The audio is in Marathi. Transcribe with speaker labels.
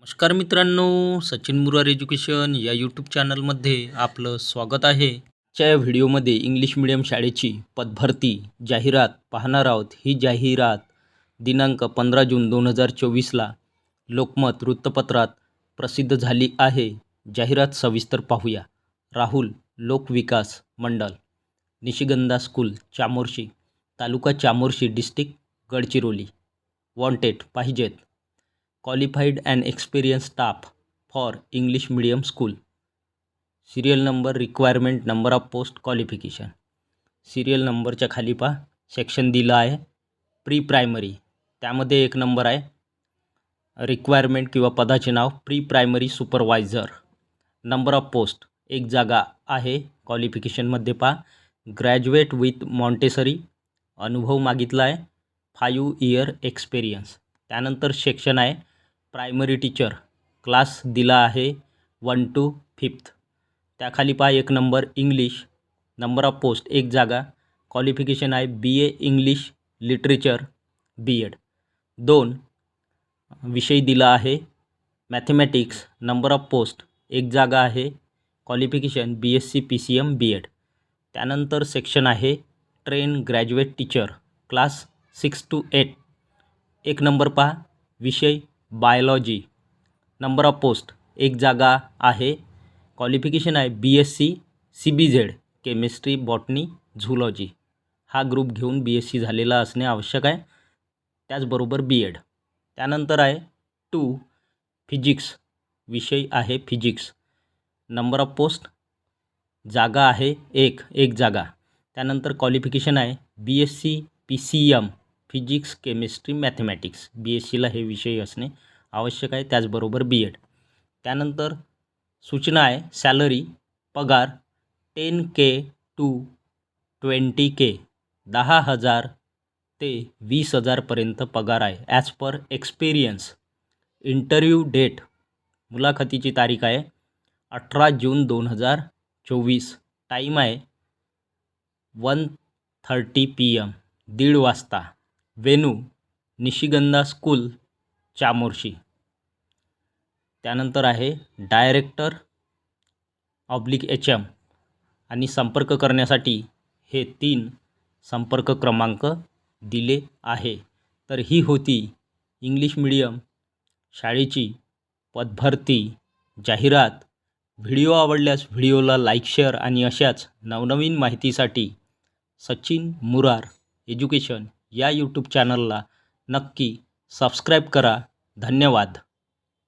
Speaker 1: नमस्कार मित्रांनो सचिन मुरार एज्युकेशन या यूट्यूब चॅनलमध्ये आपलं स्वागत आहे. च्या या व्हिडिओमध्ये इंग्लिश मिडियम शाळेची पदभरती जाहिरात पाहणार आहोत. ही जाहिरात दिनांक पंधरा जून दोन हजार चोवीसला लोकमत वृत्तपत्रात प्रसिद्ध झाली आहे. जाहिरात सविस्तर पाहूया. Rahul Lokvikas Mandal Nishigandha school Chamorshi taluka Chamorshi district Gadchiroli. Wanted पाहिजेत. Qualified and experience staff for English medium school serial number requirement number of post qualification serial नंबरच्या खाली पहा. सेक्शन दिलं आहे. प्री प्रायमरी त्यामध्ये एक नंबर आहे. रिक्वायरमेंट किंवा पदाचे नाव pre primary supervisor number of post एक जागा आहे. क्वालिफिकेशनमध्ये पहा. ग्रॅज्युएट विथ मॉन्टेसरी अनुभव मागितला आहे. फायू इयर एक्सपिरियन्स त्यानंतर सेक्शन आहे. प्रायमरी टीचर क्लास दिला आहे वन टू फिफ्थ. त्याखाली पहा एक number English number of post एक जागा. क्वालिफिकेशन आहे B A English literature B Ed दोन विषय दिला आहे मॅथमॅटिक्स नंबर ऑफ पोस्ट एक जागा आहे. Qualification B S C P C M B Ed त्यानंतर सेक्शन आहे train graduate teacher class six to eight एक नंबर पहा विषय बायोलॉजी. Number of post. एक जागा आहे. क्वालिफिकेशन आहे B S C C B Z chemistry botany zoology हा ग्रुप घेऊन बी एस सी झालेला असणे आवश्यक आहे. त्याचबरोबर बी एड त्यानंतर आहे टू फिजिक्स विषय आहे फिजिक्स नंबर ऑफ पोस्ट जागा आहे एक एक जागा. त्यानंतर क्वालिफिकेशन आहे B S C P C M physics chemistry mathematics B S सीला हे विषय असणे आवश्यक आहे त्याचबरोबर बी एड त्यानंतर सूचना आहे सॅलरी पगार ten K to twenty K दहा हजार ते वीस हजारपर्यंत पगार आहे. As per experience interview date मुलाखतीची तारीख आहे अठरा जून दोन हजार चोवीस. टाईम आहे वन थर्टी पी एम दीड वाजता. Venue Nishigandha school Chamorshi. त्यानंतर आहे डायरेक्टर ऑब्लिक एच एम आणि संपर्क करण्यासाठी हे तीन संपर्क क्रमांक दिले आहे. तर ही होती इंग्लिश मिडियम शाळेची पदभरती जाहिरात. व्हिडिओ आवडल्यास व्हिडिओला लाईक शेअर आणि अशाच नवनवीन माहितीसाठी सचिन मुरार एज्युकेशन. या यूट्यूब चॅनलला नक्की सबस्क्राईब करा. धन्यवाद.